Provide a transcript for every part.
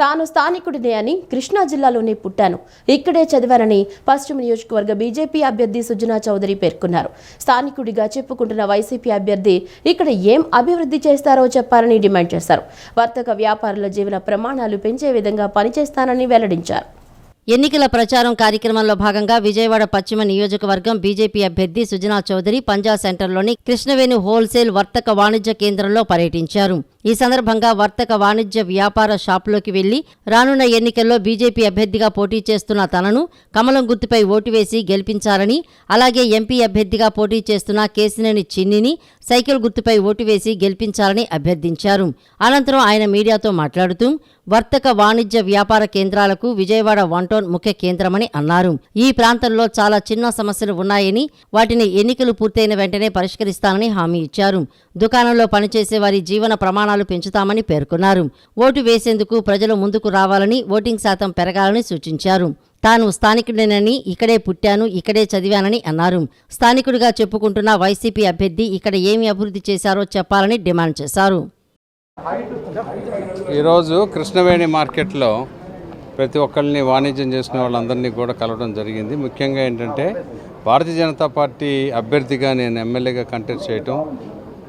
తాను స్థానికుడినే అని కృష్ణా జిల్లాలోనే పుట్టాను. ఇక్కడే చదివానని పశ్చిమ నియోజకవర్గ బీజేపీ అభ్యర్థి సుజనా చౌదరి పేర్కొన్నారు. స్థానికుడిగా చెప్పుకుంటున్న వైసీపీ అభ్యర్థి ఇక్కడ ఏం అభివృద్ధి చేస్తారో చెప్పాలని డిమాండ్ చేశారు. వర్తక వ్యాపారుల జీవన ప్రమాణాలు పెంచే విధంగా పనిచేస్తానని వెల్లడించారు. ఎన్నికల ప్రచారం కార్యక్రమంలో భాగంగా విజయవాడ పశ్చిమ నియోజకవర్గం బీజేపీ అభ్యర్థి సుజనా చౌదరి పంజా సెంటర్లోని కృష్ణవేణి హోల్సేల్ వర్తక వాణిజ్య కేంద్రంలో పర్యటించారు. ఈ సందర్భంగా వర్తక వాణిజ్య వ్యాపార షాపులోకి వెళ్ళి రానున్న ఎన్నికల్లో బీజేపీ అభ్యర్థిగా పోటీ చేస్తున్న తనను కమలం గుర్తుపై ఓటు వేసి గెలిపించాలని అలాగే ఎంపీ అభ్యర్థిగా పోటీ చేస్తున్న కేసినేని చిన్నిని సైకిల్ గుర్తుపై ఓటు వేసి గెలిపించాలని అభ్యర్థించారు. అనంతరం ఆయన మీడియాతో మాట్లాడుతూ వర్తక వాణిజ్య వ్యాపార కేంద్రాలకు విజయవాడ వన్ టౌన్ ముఖ్య కేంద్రమని అన్నారు. ఈ ప్రాంతంలో చాలా చిన్న సమస్యలు ఉన్నాయని వాటిని ఎన్నికలు పూర్తయిన వెంటనే పరిష్కరిస్తానని హామీ ఇచ్చారు. దుకాణంలో పనిచేసే వారి జీవన ప్రమాణాలు పెంచుతామని పేర్కొన్నారు. ఓటు వేసేందుకు ప్రజలు ముందుకు రావాలని ఓటింగ్ శాతం పెరగాలని సూచించారు. తాను స్థానికుడినని ఇక్కడే పుట్టాను ఇక్కడే చదివానని అన్నారు. స్థానికుడిగా చెప్పుకుంటున్న వైసీపీ అభ్యర్థి ఇక్కడ ఏమి అభివృద్ధి చేశారో చెప్పాలని డిమాండ్ చేశారు. ఈరోజు కృష్ణవేణి మార్కెట్లో ప్రతి ఒక్కరిని వాణిజ్యం చేసిన వాళ్ళందరినీ కూడా కలవడం జరిగింది. ముఖ్యంగా ఏంటంటే భారతీయ జనతా పార్టీ అభ్యర్థిగా నేను ఎమ్మెల్యేగా కంటెస్ట్ చేయటం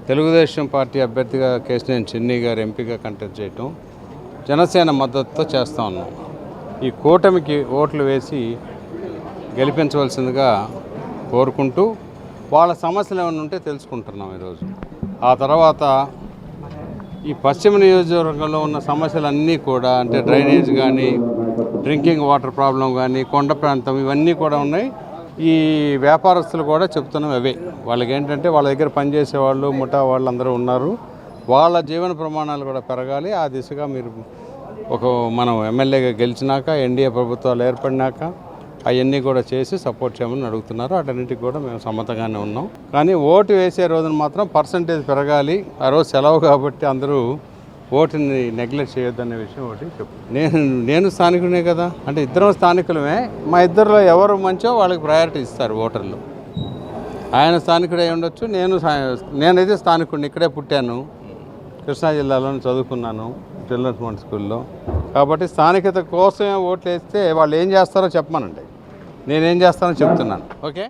తెలుగుదేశం పార్టీ అభ్యర్థిగా కేశినేని చిన్ని గారు ఎంపీగా కంటెస్ట్ చేయటం జనసేన మద్దతుతో చేస్తా ఉన్నాం. ఈ కూటమికి ఓట్లు వేసి గెలిపించవలసిందిగా కోరుకుంటూ వాళ్ళ సమస్యలు ఏమైనా ఉంటే తెలుసుకుంటున్నాం ఈరోజు. ఆ తర్వాత ఈ పశ్చిమ నియోజకవర్గంలో ఉన్న సమస్యలన్నీ కూడా అంటే డ్రైనేజ్ కానీ డ్రింకింగ్ వాటర్ ప్రాబ్లం కానీ కొండ ప్రాంతం ఇవన్నీ కూడా ఉన్నాయి. ఈ వ్యాపారస్తులు కూడా చెప్తున్నాం అవే. వాళ్ళకి ఏంటంటే వాళ్ళ దగ్గర పనిచేసే వాళ్ళు ముఠా వాళ్ళు అందరూ ఉన్నారు. వాళ్ళ జీవన ప్రమాణాలు కూడా పెరగాలి. ఆ దిశగా మీరు ఒక మనం ఎమ్మెల్యేగా గెలిచినాక ఎన్డీఏ ప్రభుత్వాలు ఏర్పడినాక అవన్నీ కూడా చేసి సపోర్ట్ చేయమని అడుగుతున్నారు. అటన్నిటికి కూడా మేము సమ్మతంగానే ఉన్నాం. కానీ ఓటు వేసే రోజున మాత్రం పర్సంటేజ్ పెరగాలి. ఆ రోజు సెలవు కాబట్టి అందరూ ఓటుని నెగ్లెక్ట్ చేయొద్దనే విషయం ఒకటి చెప్పు. నేను నేను స్థానికునే కదా? అంటే ఇద్దరం స్థానికులమే. మా ఇద్దరిలో ఎవరు మంచో వాళ్ళకి ప్రయారిటీ ఇస్తారు ఓటర్లు. ఆయన స్థానికుడే ఉండొచ్చు. నేను నేనైతే స్థానికుడిని ఇక్కడే పుట్టాను. కృష్ణా జిల్లాలో చదువుకున్నాను. చిల్డ్రన్స్ స్కూల్లో. కాబట్టి స్థానికత కోసమే ఓట్లు వేస్తే వాళ్ళు ఏం చేస్తారో చెప్పమనండి. నేనేం చేస్తానో చెప్తున్నాను. ఓకే?